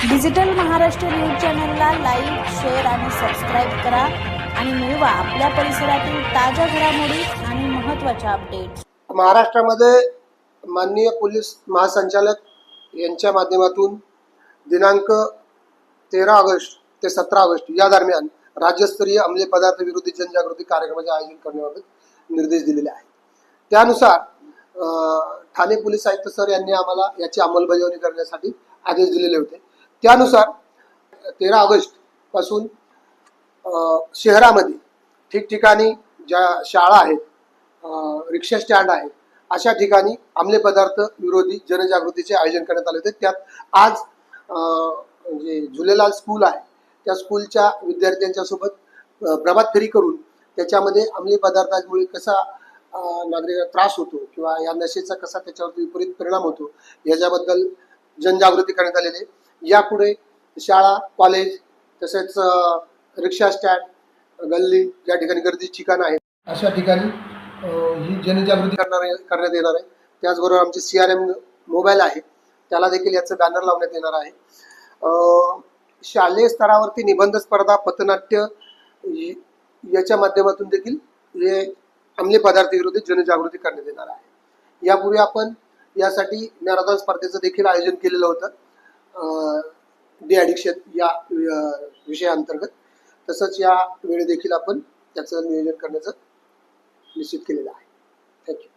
Digital Maharashtra news चॅनलला like share आणि subscribe करा आणि मिळवा आपल्या परिसरातील ताज्या घडामोडी आणि महत्त्वाच्या अपडेट्स महाराष्ट्रामध्ये माननीय पोलीस महासंचालक यांच्या माध्यमातून दिनांक तेरा ऑगस्ट ते सतरा ऑगस्ट या दरम्यान राज्यस्तरीय अंमली पदार्थ विरोधी जनजागृती कार्यक्रमाचे आयोजन करण्याबाबत निर्देश दिलेले आहेत. त्यानुसार ठाणे पोलीस आयुक्त सर यांनी आम्हाला याची अंमलबजावणी करण्यासाठी आदेश दिलेले होते. त्यानुसार तेरा ऑगस्टपासून शहरामध्ये ठिकठिकाणी ज्या शाळा आहेत रिक्षा स्टँड आहेत अशा ठिकाणी अंमली पदार्थ विरोधी जनजागृतीचे आयोजन करण्यात आले होते. त्यात आज जे झुलेलाल स्कूल आहे त्या स्कूलच्या विद्यार्थ्यांच्या सोबत प्रभात फेरी करून त्याच्यामध्ये अंमली पदार्थांमुळे कसा अं, नागरिकांना त्रास होतो किंवा या नशेचा कसा त्याच्यावरती विपरीत परिणाम होतो याच्याबद्दल जनजागृती करण्यात आलेली आहे. यापुढे शाळा कॉलेज तसेच रिक्षा स्टँड गल्ली ज्या ठिकाणी गर्दीची ठिकाणं आहेत अशा ठिकाणी ही जनजागृती करणार करण्यात येणार आहे. त्याचबरोबर आमचे सी आर एम मोबाईल आहे. त्याला देखील याचं बॅनर लावण्यात येणार आहे. शालेय स्तरावरती निबंध स्पर्धा पथनाट्य याच्या माध्यमातून देखील हे अंमली पदार्थ विरोधी जनजागृती करण्यात येणार आहे. यापूर्वी आपण यासाठी मॅरेथॉन स्पर्धेचं देखील आयोजन केलेलं होतं. डी ॲडिक्शन या विषयाअंतर्गत. तसंच या वेळेदेखील आपण त्याचं नियोजन करण्याचं निश्चित केलेलं आहे. थँक्यू